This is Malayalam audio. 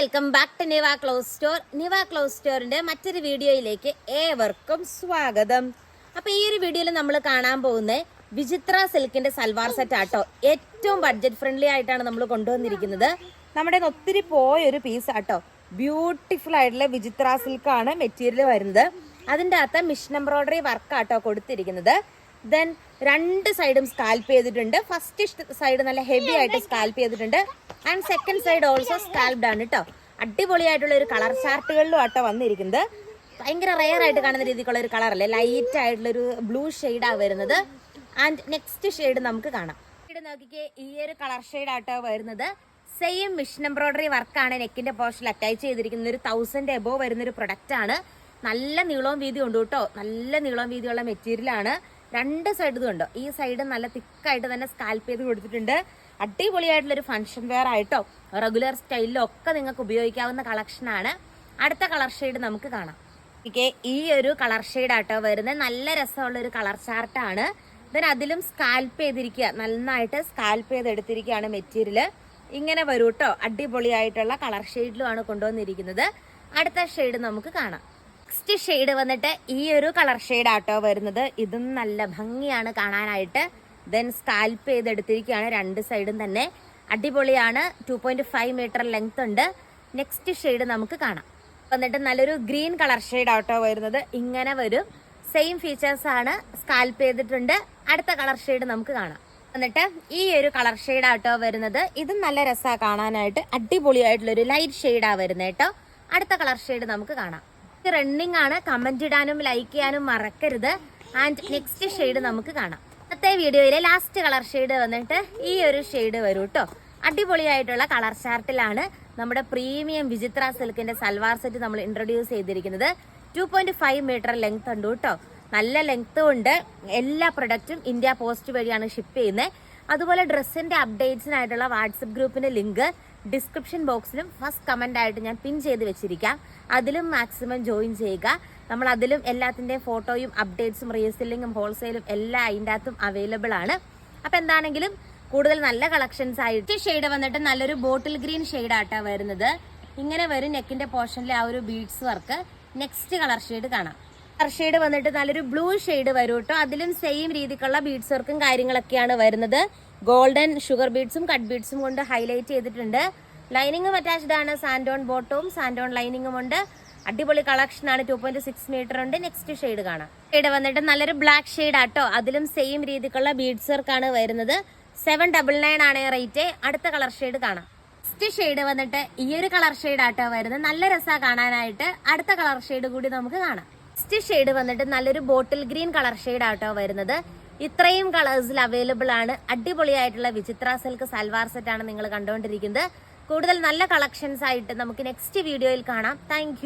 Welcome back to Niva clothes store Niva clothes സ്റ്റോറിന്റെ മറ്റൊരു വീഡിയോയിലേക്ക് ഏവർക്കും സ്വാഗതം. അപ്പൊ ഈ ഒരു വീഡിയോയിൽ നമ്മൾ കാണാൻ പോകുന്നത് വിചിത്ര സിൽക്കിന്റെ സൽവാർ സെറ്റ് ആട്ടോ. ഏറ്റവും ബഡ്ജറ്റ് ഫ്രണ്ട്ലി ആയിട്ടാണ് നമ്മൾ കൊണ്ടുവന്നിരിക്കുന്നത്. നമ്മുടെ ഒത്തിരി പോയ ഒരു പീസ് ആട്ടോ. ബ്യൂട്ടിഫുൾ ആയിട്ടുള്ള വിചിത്ര സിൽക്കാണ് മെറ്റീരിയൽ വരുന്നത്. അതിന്റെ അകത്ത് മിഷൻ എംബ്രോയിഡറി വർക്ക് ആട്ടോ കൊടുത്തിരിക്കുന്നത്. ദെൻ രണ്ട് സൈഡും സ്കാൽപ്പ് ചെയ്തിട്ടുണ്ട്. ഫസ്റ്റ് സൈഡ് നല്ല ഹെവി ആയിട്ട് സ്കാൽപ്പ് ചെയ്തിട്ടുണ്ട്. And second side also scalloped ആണ് കേട്ടോ അടിപൊളിയായിട്ടുള്ള ഒരു കളർ ചാർട്ടുകളിലും ആട്ടോ വന്നിരിക്കുന്നത്. ഭയങ്കര റെയർ ആയിട്ട് കാണുന്ന രീതിക്കുള്ള ഒരു കളർ അല്ലേ? ലൈറ്റ് ആയിട്ടുള്ള ഒരു ബ്ലൂ ഷെയ്ഡാണ് വരുന്നത്. ആൻഡ് നെക്സ്റ്റ് ഷെയ്ഡ് നമുക്ക് കാണാം. ഷെയ്ഡ് നോക്കിക്കേ ഈ ഒരു കളർ ഷെയ്ഡ് ആട്ടോ വരുന്നത്. സെയിം മിഷൻ എംബ്രോയിഡറി വർക്കാണ് നെക്കിന്റെ പോർഷനിൽ അറ്റാച്ച് ചെയ്തിരിക്കുന്ന ഒരു തൗസൻഡ് എബോ വരുന്ന ഒരു പ്രൊഡക്റ്റ് ആണ്. നല്ല നീളവും വീതി ഉണ്ട് കേട്ടോ നല്ല നീളവും വീതിയുള്ള മെറ്റീരിയൽ ആണ്. രണ്ട് സൈഡും ഉണ്ടോ. ഈ സൈഡ് നല്ല തിക്കായിട്ട് തന്നെ സ്കാൽപ്പ് ചെയ്ത് കൊടുത്തിട്ടുണ്ട്. അടിപൊളിയായിട്ടുള്ളൊരു ഫംഗ്ഷൻ വെയർ ആയിട്ടോ റെഗുലർ സ്റ്റൈലിലോ ഒക്കെ നിങ്ങൾക്ക് ഉപയോഗിക്കാവുന്ന കളക്ഷനാണ് അടുത്ത കളർ ഷെയ്ഡ് നമുക്ക് കാണാം. ഓക്കെ ഈ ഒരു കളർ ഷെയ്ഡ് ആട്ടോ വരുന്നത്. നല്ല രസമുള്ള ഒരു കളർ ചാർട്ടാണ് ദെൻ അതിലും സ്കാൽപ്പ് ചെയ്തിരിക്കുക. നന്നായിട്ട് സ്കാൽപ്പ് ചെയ്തെടുത്തിരിക്കുകയാണ് മെറ്റീരിയൽ ഇങ്ങനെ വരൂ കേട്ടോ അടിപൊളിയായിട്ടുള്ള കളർ ഷെയ്ഡിലുമാണ് കൊണ്ടുവന്നിരിക്കുന്നത്. അടുത്ത ഷെയ്ഡ് നമുക്ക് കാണാം. നെക്സ്റ്റ് ഷെയ്ഡ് വന്നിട്ട് ഈ ഒരു കളർ ഷെയ്ഡ് ആട്ടോ വരുന്നത്. ഇതും നല്ല ഭംഗിയാണ് കാണാനായിട്ട്. ദെൻ സ്കാൽപ്പ് ചെയ്തെടുത്തിരിക്കുകയാണ് രണ്ട് സൈഡും തന്നെ. അടിപൊളിയാണ്. Two point five metre length ഉണ്ട്. നെക്സ്റ്റ് ഷെയ്ഡ് നമുക്ക് കാണാം. വന്നിട്ട് നല്ലൊരു ഗ്രീൻ കളർ ഷെയ്ഡ് ആട്ടോ വരുന്നത്. ഇങ്ങനെ വരും. സെയിം ഫീച്ചേഴ്സ് ആണ്. സ്കാൽപ്പ് ചെയ്തിട്ടുണ്ട്. അടുത്ത കളർ ഷെയ്ഡ് നമുക്ക് കാണാം. എന്നിട്ട് ഈ ഒരു കളർ ഷെയ്ഡ് ആട്ടോ വരുന്നത്. ഇതും നല്ല രസമാണ് കാണാനായിട്ട്. അടിപൊളിയായിട്ടുള്ളൊരു ലൈറ്റ് ഷെയ്ഡാണ് വരുന്നത് കേട്ടോ അടുത്ത കളർ ഷെയ്ഡ് നമുക്ക് കാണാം. റണ്ണിങ് ആണ്. കമന്റ് ഇടാനും ലൈക്ക് ചെയ്യാനും മറക്കരുത്. ആൻഡ് നെക്സ്റ്റ് ഷെയ്ഡ് നമുക്ക് കാണാം. ഇന്നത്തെ വീഡിയോയിലെ ലാസ്റ്റ് കളർ ഷെയ്ഡ് വന്നിട്ട് ഈ ഒരു ഷെയ്ഡ് വരും കേട്ടോ അടിപൊളിയായിട്ടുള്ള കളർ ചാർട്ടിലാണ് നമ്മുടെ പ്രീമിയം വിചിത്ര സിൽക്കിന്റെ സൽവാർ സെറ്റ് നമ്മൾ ഇൻട്രൊഡ്യൂസ് ചെയ്തിരിക്കുന്നത്. Two point five metre length ഉണ്ട് കേട്ടോ നല്ല ലെങ്ത്തും ഉണ്ട്. എല്ലാ പ്രൊഡക്റ്റും ഇന്ത്യ പോസ്റ്റ് വഴിയാണ് ഷിപ്പ് ചെയ്യുന്നത്. അതുപോലെ ഡ്രസ്സിന്റെ അപ്ഡേറ്റ്സിനായിട്ടുള്ള വാട്സപ്പ് ഗ്രൂപ്പിന്റെ ലിങ്ക് ഡിസ്ക്രിപ്ഷൻ ബോക്സിലും ഫസ്റ്റ് കമന്റ് ആയിട്ട് ഞാൻ പിൻ ചെയ്ത് വെച്ചിരിക്കാം. അതിലും മാക്സിമം ജോയിൻ ചെയ്യുക. നമ്മൾ അതിലും എല്ലാത്തിന്റെയും ഫോട്ടോയും അപ്ഡേറ്റ്സും റീസെല്ലിങ്ങും ഹോൾസെയിലും എല്ലാം അതിന്റെ അകത്തും അവൈലബിൾ ആണ്. അപ്പം എന്താണെങ്കിലും കൂടുതൽ നല്ല കളക്ഷൻസ് ആയിട്ട് ഷെയ്ഡ് വന്നിട്ട് നല്ലൊരു ബോട്ടിൽ ഗ്രീൻ ഷെയ്ഡ് ആട്ടാ വരുന്നത്. ഇങ്ങനെ വരും നെക്കിന്റെ പോർഷനിലെ ആ ഒരു beads work next colour shade കാണാം. കളർ ഷെയ്ഡ് വന്നിട്ട് നല്ലൊരു ബ്ലൂ ഷെയ്ഡ് വരും കേട്ടോ അതിലും സെയിം രീതിക്കുള്ള ബീഡ്സ് വർക്കും കാര്യങ്ങളൊക്കെയാണ് വരുന്നത്. ഗോൾഡൻ ഷുഗർ ബീഡ്സും കട്ട് ബീഡ്സും കൊണ്ട് ഹൈലൈറ്റ് ചെയ്തിട്ടുണ്ട്. ലൈനിങ്ങും അറ്റാച്ച്ഡ് ആണ്. സാൻഡോൺ ബോട്ടവും സാൻഡോൺ ലൈനിങ്ങും ഉണ്ട്. അടിപൊളി കളക്ഷൻ ആണ്. ടു പോയിന്റ് സിക്സ് മീറ്റർ ഉണ്ട്. നെക്സ്റ്റ് ഷെയ്ഡ് കാണാം. ഷെയ്ഡ് വന്നിട്ട് നല്ലൊരു ബ്ലാക്ക് ഷെയ്ഡ് ആട്ടോ. അതിലും സെയിം രീതിക്കുള്ള ബീഡ്സ് വർക്കാണ് വരുന്നത്. സെവൻ ഡബിൾ നയൻ ആണ് റേറ്റ് അടുത്ത കളർ ഷെയ്ഡ് കാണാം. നെക്സ്റ്റ് ഷെയ്ഡ് വന്നിട്ട് ഈ ഒരു കളർ ഷെയ്ഡ് ആട്ടോ വരുന്നത്. നല്ല രസമാണ് കാണാനായിട്ട്. അടുത്ത കളർ ഷെയ്ഡ് കൂടി നമുക്ക് കാണാം. നെക്സ്റ്റ് ഷെയ്ഡ് വന്നിട്ട് നല്ലൊരു ബോട്ടിൽ ഗ്രീൻ കളർ ഷെയ്ഡ് ആട്ടോ വരുന്നത്. ഇത്രയും കളേഴ്സിൽ അവൈലബിൾ ആണ്. അടിപൊളിയായിട്ടുള്ള വിചിത്ര സിൽക്ക് സൽവാർ സെറ്റ് ആണ് നിങ്ങൾ കണ്ടുകൊണ്ടിരിക്കുന്നത്. കൂടുതൽ നല്ല കളക്ഷൻസ് ആയിട്ട് നമുക്ക് നെക്സ്റ്റ് വീഡിയോയിൽ കാണാം. താങ്ക്